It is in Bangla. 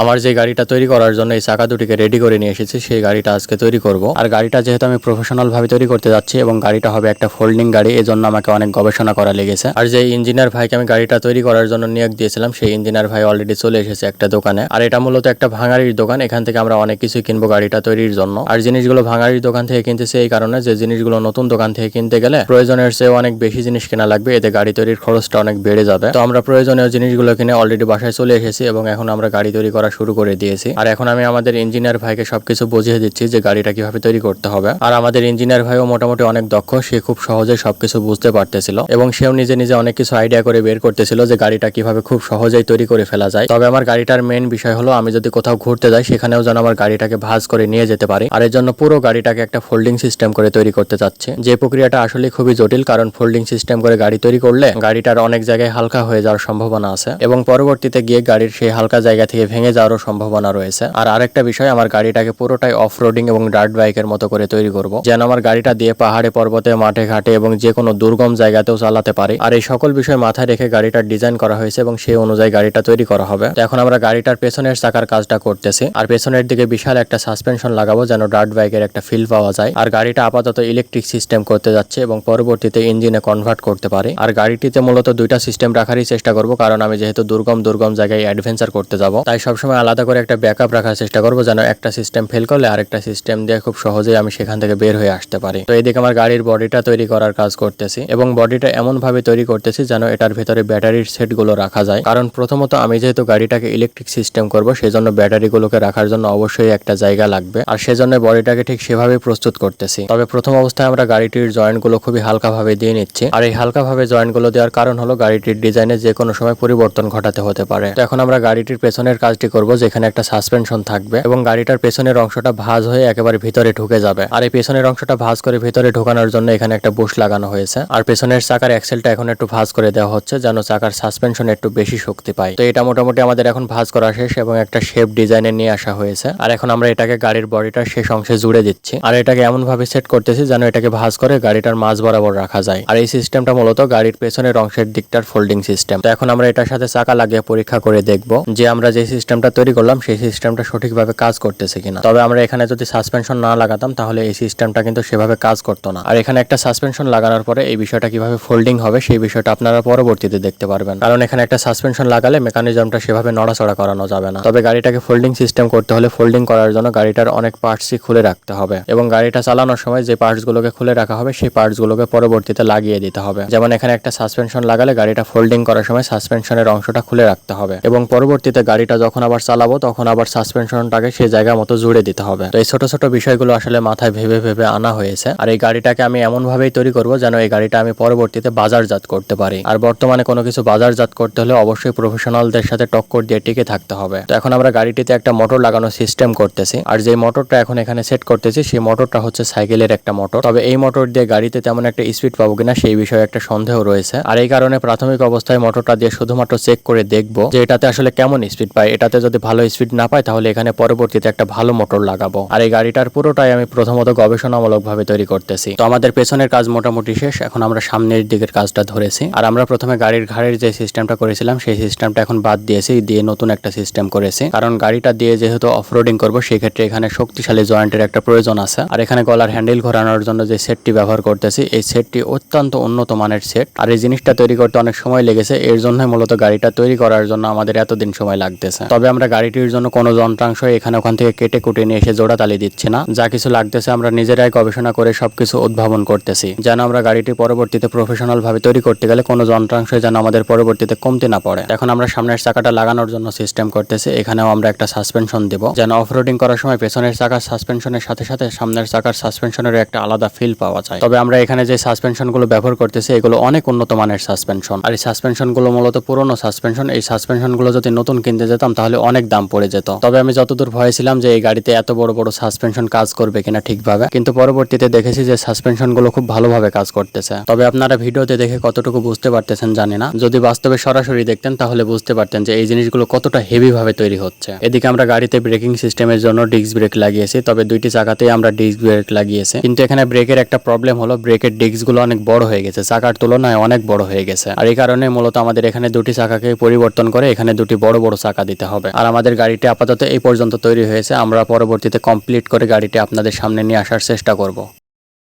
আমার যে গাড়িটা তৈরি করার জন্য এই চাকা দুটিকে রেডি করে নিয়ে এসেছি, সেই গাড়িটা আজকে তৈরি করব। আর গাড়িটা যেহেতু আমি প্রফেশনাল ভাবে তৈরি করতে যাচ্ছি এবং গাড়িটা হবে একটা ফোল্ডিং গাড়ি এই জন্য আমাকে অনেক গবেষণা করা লেগেছে। আর যে ইঞ্জিনিয়ার ভাইকে আমি গাড়িটা তৈরি করার জন্য নিয়োগ দিয়েছিলাম, সেই ইঞ্জিনিয়ার ভাই অলরেডি চলে এসেছে একটা দোকানে। আর এটা মূলত একটা ভাঙারির দোকান, এখান থেকে আমরা অনেক কিছুই কিনবো গাড়িটা তৈরির জন্য। আর জিনিসগুলো ভাঙারির দোকান থেকে কিনতেছি এই কারণে যে জিনিসগুলো নতুন দোকান থেকে কিনতে গেলে প্রয়োজনের চেয়ে অনেক বেশি জিনিস কেনা লাগবে, এতে গাড়ি তৈরির খরচটা অনেক বেড়ে যাবে। তো আমরা প্রয়োজনীয় জিনিসগুলো কিনে অলরেডি বাসায় চলে এসেছি এবং এখন আমরা গাড়ি তৈরি করা শুরু করে দিয়েছি। আর এখন আমি আমাদের ইঞ্জিনিয়ার ভাইকে সবকিছু বুঝিয়ে দিচ্ছি যে গাড়িটা কীভাবে তৈরি করতে হবে। আর আমাদের ইঞ্জিনিয়ার ভাইও মোটামুটি অনেক দক্ষ, সে খুব সহজে সবকিছু বুঝতে পারতেছিল এবং সেও নিজে নিজে অনেক কিছু আইডিয়া করে বের করতেছিল যে গাড়িটা কীভাবে খুব সহজেই তৈরি করে ফেলা যায়। তবে আমার গাড়িটার মেন বিষয় হলো, আমি যদি কোথাও ঘুরতে যাই, সেখানেও যেন আমার গাড়িটাকে ভাঁজ করে নিয়ে যেতে পারি। আর এর জন্য পুরো গাড়িটাকে একটা ফোল্ডিং সিস্টেম করে তৈরি করতে চাচ্ছে। যে প্রক্রিয়াটা আসলে খুবই জটিল, কারণ ফোল্ডিং সিস্টেম করে গাড়ি তৈরি করলে গাড়িটার অনেক জায়গায় হালকা হয়ে যাওয়ার সম্ভাবনা আছে। এবং পরবর্তীতে গিয়ে গাড়ির সেই হালকা জায়গা থেকে ভেঙে যাওয়ারও সম্ভাবনা রয়েছে। আর আরেকটা বিষয়, আমার গাড়িটাকে পুরোটাই অফ রোডিং এবং ডার্ট বাইকের মতো করে তৈরি করব। যেন আমার গাড়িটা দিয়ে পাহাড়ে, পর্বতে, মাঠে, ঘাটে এবং যে কোনো দুর্গম জায়গাতেও চালাতে পারি। আর এই সকল বিষয় মাথায় রেখে গাড়িটার ডিজাইন করা হয়েছে এবং সেই অনুযায়ী গাড়িটা তৈরি করা হবে। এখন আমরা গাড়িটার পেছনের চাকার কাজটা করতেছি। আর পেছনের দিকে বিশাল একটা সাসপেনশন লাগাবো যেন ডার্ট বাইকের একটা ফিল পাওয়া যায়। আর গাড়িটা আপাতত ইলেকট্রিক সিস্টেম করতে যাচ্ছে এবং পরবর্তীতে ইঞ্জিনে কনভার্ট করতে পারি। আর গাড়িটিতে মূলত দুইটা সিস্টেম রাখারই চেষ্টা করব, কারণ আমি যেহেতু দুর্গম দুর্গম জায়গায় অ্যাডভেঞ্চার করতে যাব, তাই সবসময় আলাদা করে একটা ব্যাকআপ রাখার চেষ্টা করব, যেন একটা সিস্টেম ফেল করলে আরেকটা সিস্টেম দিয়ে খুব সহজেই আমি সেখান থেকে বের হয়ে আসতে পারি। তো এইদিকে আমার গাড়ির বডিটা তৈরি করার কাজ করতেছি এবং বডিটা এমন ভাবে তৈরি করতেছি যেন এটার ভেতরে ব্যাটারির সেটগুলো রাখা যায়। কারণ প্রথমত আমি যেহেতু গাড়িটাকে ইলেকট্রিক সিস্টেম করব, সেজন্য ব্যাটারিগুলোকে রাখার জন্য অবশ্যই একটা জায়গা লাগবে। আর সেজন্য বডিটাকে ঠিক সেভাবে প্রস্তুত করতেছি। তবে প্রথম অবস্থায় আমরা গাড়িটির জয়েন্টগুলো খুবই হালকাভাবে দিয়ে নিচ্ছি। আর এই হালকাভাবে জয়েন্টগুলো দেওয়ার কারণ হলো গাড়িটির ডিজাইনে যে কোনো সময় পরিবর্তন ঘটাতে হতে পারে। তো এখন আমরা গাড়িটির পেছনের কাজটি করব যেখানে একটা সাসপেনশন থাকবে এবং গাড়িটার পেছনের অংশটা ভাঁজ হয়ে একেবারে ভিতরে ঢুকে যাবে। আর এই পেছনের অংশটা ভাঁজ করে ভিতরে ঢোকানোর জন্য এখানে একটা বুশ লাগানো হয়েছে। আর পেছনের চাকার এক্সেলটা এখন একটু ভাঁজ করে দেওয়া হচ্ছে যেন চাকার সাসপেনশন একটু বেশি শক্তি পায়। তো এটা মোটামুটি আমাদের এখন ভাঁজ করা শেষ এবং একটা শেপ ডিজাইনে নিয়ে আসা হয়েছে। আর এখন আমরা এটাকে গাড়ির বডিটার শেষ অংশে জুড়ে দিচ্ছি। আর এটাকে এমন ভাবে সেট করতেছি যেন এটাকে ভাঁজ করে গাড়িটার মাঝ বরাবর রাখা যায়। আর এই সিস্টেমটা মূলত গাড়ির পেছনের অংশের দিকটার ফোল্ডিং সিস্টেম তো এখন আমরা এটার সাথে চাকা লাগিয়ে পরীক্ষা করে দেখব যে আমরা যে সিস্টেমটা তৈরি করলাম, সেই সিস্টেমটা সঠিকভাবে কাজ করতেছে কিনা। তবে আমরা এখানে যদি সাসপেনশন না লাগাতাম, তাহলে এই সিস্টেমটা কিন্তু সেভাবে কাজ করতো না। আর এখানে একটা সাসপেনশন লাগানোর পরে এই বিষয়টা কীভাবে ফোল্ডিং হবে, সেই বিষয়টা আপনারা পরবর্তীতে দেখতে পারবেন। কারণ এখানে একটা সাসপেনশন লাগালে মেকানিজমটা সেভাবে নড়াচড়া করানো যাবে না। তবে গাড়িটাকে ফোল্ডিং সিস্টেম করতে হলে ফোল্ডিং করার জন্য গাড়িটার অনেক পার্টসই খুলে রাখতে হবে এবং গাড়িটা চালানোর সময় যে পার্টসগুলোকে খুলে রাখা হবে, সেই পার্টসগুলোকে পরবর্তীতে লাগিয়ে দিতে হবে। যেমন এখানে একটা সাসপেনশন লাগালে গাড়িটা ফোল্ডিং করার সময় সাসপেনশনের অংশটা খুলে রাখতে হবে এবং পরবর্তীতে গাড়িটা যখন আবার চালাবো, তখন আবার সাসপেনশনটাকে সেই জায়গা মতো জুড়ে দিতে হবে। তো এই ছোট ছোট বিষয়গুলো আসলে মাথায় ভেবে ভেবে আনা হয়েছে। আর এই গাড়িটাকে আমি এমন ভাবেই তৈরি করব যেন এই গাড়িটা আমি পরবর্তীতে বাজারজাত করতে পারি। আর বর্তমানে কোনো কিছু বাজারজাত করতে হলে অবশ্যই প্রফেশনালদের সাথে টক্কর দিয়ে টিকে থাকতে হবে। তো এখন আমরা গাড়িটিতে একটা মোটর লাগানোর সিস্টেম করতেছি। আর যে মোটরটা এখন এখানে সেট করতেছি, সেই মোটরটা হচ্ছে সাইকেলের একটা মোটর তবে এই মোটর দিয়ে গাড়িতে তেমন একটা স্পিড পাবো কিনা সেই বিষয়ে একটা সন্দেহ রয়েছে। আর এই কারণে প্রাথমিক অবস্থায় মোটরটা দিয়ে শুধুমাত্র চেক করে দেখব যে এটাতে আসলে কেমন স্পিড পায়। এটাতে যদি ভালো স্পিড না পায় তাহলে এখানে পরবর্তীতে একটা ভালো মোটর লাগাবো। আর এই গাড়িটার পুরোটাই আমি প্রথমত গবেষণামূলক ভাবে তৈরি করতেছি। তো আমাদের পেছনের কাজ মোটামুটি শেষ, এখন আমরা সামনের দিকের কাজটা ধরেছি। আর আমরা প্রথমে গাড়ির ঘাড়ের যে সিস্টেমটা করেছিলাম, সেই সিস্টেমটা এখন বাদ দিয়েছি, দিয়ে নতুন একটা সিস্টেম করেছি। কারণ গাড়িটা দিয়ে যেহেতু অফরোডিং করব, সেক্ষেত্রে এখানে শক্তিশালী জয়েন্টের একটা প্রয়োজন আছে। আর এখানে গলার হ্যান্ডেল ঘোরানোর জন্য যে সেটটি ব্যবহার করতেছি, এই সেটটি অত্যন্ত উন্নত মানের সেট আর এই জিনিসটা তৈরি করতে অনেক সময় লেগেছে, এর জন্য মূলত গাড়িটা তৈরি করার জন্য আমাদের এতদিন সময় লাগতেছে। তবে আমরা গাড়িটির জন্য কোনো যন্ত্রাংশ এখানে ওখান থেকে কেটে কুটে নিয়ে এসে জোড়া তালি দিচ্ছি না। যা কিছু লাগতেছে আমরা নিজেরাই গবেষণা করে সবকিছু উদ্ভাবন করতেছি। যেন আমরা গাড়িটি পরবর্তীতে প্রফেশনাল ভাবে তৈরি করতে গেলে কোনো যন্ত্রাংশ যেন আমাদের পরবর্তীতে কমতে না পড়ে। এখন আমরা সামনের চাকাটা লাগানোর জন্য সিস্টেম করতেছি। এখানেও আমরা একটা সাসপেনশন দেব। যেন অফরোডিং করার সময় পেছনের চাকার সাসপেনশনের সাথে সাথে সামনের চাকার সাসপেনশনের একটা আলাদা ফিল পাওয়া যায়। তবে আমরা এখানে যে সাসপেনশনগুলো ব্যবহার করতেছি, এগুলো অনেক উন্নত মানের সাসপেনশন আর এই সাসপেনশনগুলো মূলত পুরনো সাসপেনশন এই সাসপেনশনগুলো যদি নতুন কিনতে যেতাম তাহলে অনেক দাম পড়ে যেত। তবে আমি যতদূর ভয় ছিলাম যে এই গাড়িতে এত বড় বড় সাসপেনশন কাজ করবে কিনা ঠিকভাবে, কিন্তু পরবর্তীতে দেখেছি যে সাসপেনশনগুলো খুব ভালোভাবে কাজ করতেছে। তবে আপনারা ভিডিওতে দেখে কতটুকু বুঝতে পারতেছেন জানি না। যদি বাস্তবে সরাসরি দেখতেন, তাহলে বুঝতে পারতেন যে এই জিনিসগুলো কতটা হেভি ভাবে তৈরি হচ্ছে। এদিকে আমরা গাড়িতে ব্রেকিং সিস্টেমের জন্য ডিস্ক ব্রেক লাগিয়েছি, তবে দুইটি চাকাতেই আমরা ডিস্ক ব্রেক লাগিয়েছি। কিন্তু এখানে ব্রেকের একটা প্রবলেম হলো ব্রেকের ডিস্কগুলো অনেক বড় হয়ে গেছে, চাকার তুলনায় অনেক বড় হয়ে গেছে। আর এই কারণে মূলত আমাদের এখানে দুটি চাকাকে পরিবর্তন করে এখানে দুটি বড় বড় চাকা দিতে হবে। হবে। আর আমাদের গাড়িটি আপাতত এই পর্যন্ত তৈরি হয়েছে। আমরা পরবর্তীতে কমপ্লিট করে গাড়িটি আপনাদের সামনে নিয়ে আসার চেষ্টা করব।